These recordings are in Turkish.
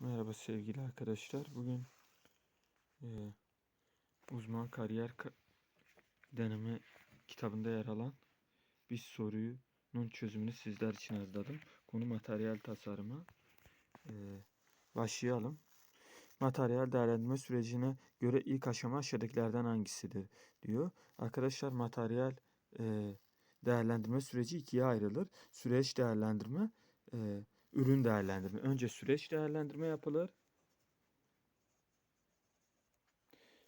Merhaba sevgili arkadaşlar. Bugün e, uzman kariyer ka- deneme kitabında yer alan bir sorunun çözümünü sizler için hazırladım. Konu materyal tasarımı. E, başlayalım. Materyal değerlendirme sürecine göre ilk aşama aşağıdakilerden hangisidir diyor. Arkadaşlar materyal e, değerlendirme süreci ikiye ayrılır. Süreç değerlendirme, e, ürün değerlendirme. Önce süreç değerlendirme yapılır.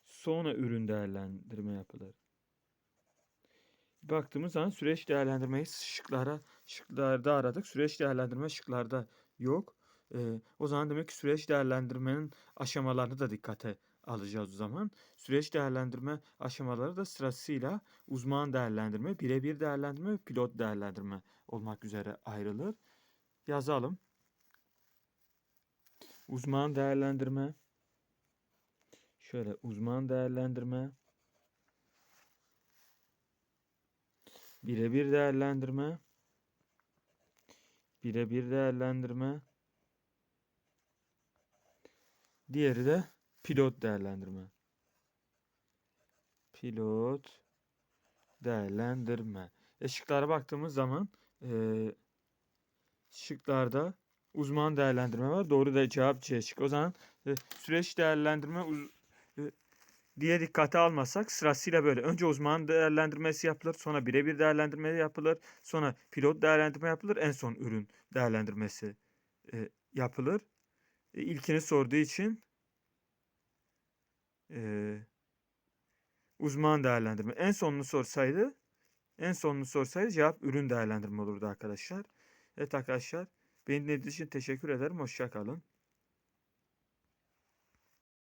Sonra ürün değerlendirme yapılır. Baktığımız zaman süreç değerlendirmeyi şıklara, şıklarda aradık. Süreç değerlendirme şıklarda yok. Ee, o zaman demek ki süreç değerlendirmenin aşamalarını da dikkate alacağız o zaman. Süreç değerlendirme aşamaları da sırasıyla uzman değerlendirme, birebir değerlendirme ve pilot değerlendirme olmak üzere ayrılır. Yazalım. Uzman değerlendirme. Şöyle uzman değerlendirme. Birebir değerlendirme. Birebir değerlendirme. Diğeri de pilot değerlendirme. Pilot değerlendirme. E şıklara baktığımız zaman e, şıklarda uzman değerlendirme var. Doğru da cevap C şık. O zaman e, süreç değerlendirme uz- e, diye dikkate almasak sırasıyla böyle. Önce uzman değerlendirmesi yapılır. Sonra birebir değerlendirme yapılır. Sonra pilot değerlendirme yapılır. En son ürün değerlendirmesi e, yapılır. E, ilkini sorduğu için e, uzman değerlendirme. En sonunu sorsaydı en sonunu sorsaydı cevap ürün değerlendirme olurdu arkadaşlar. Evet arkadaşlar beni dinlediğiniz için teşekkür ederim. Hoşça kalın.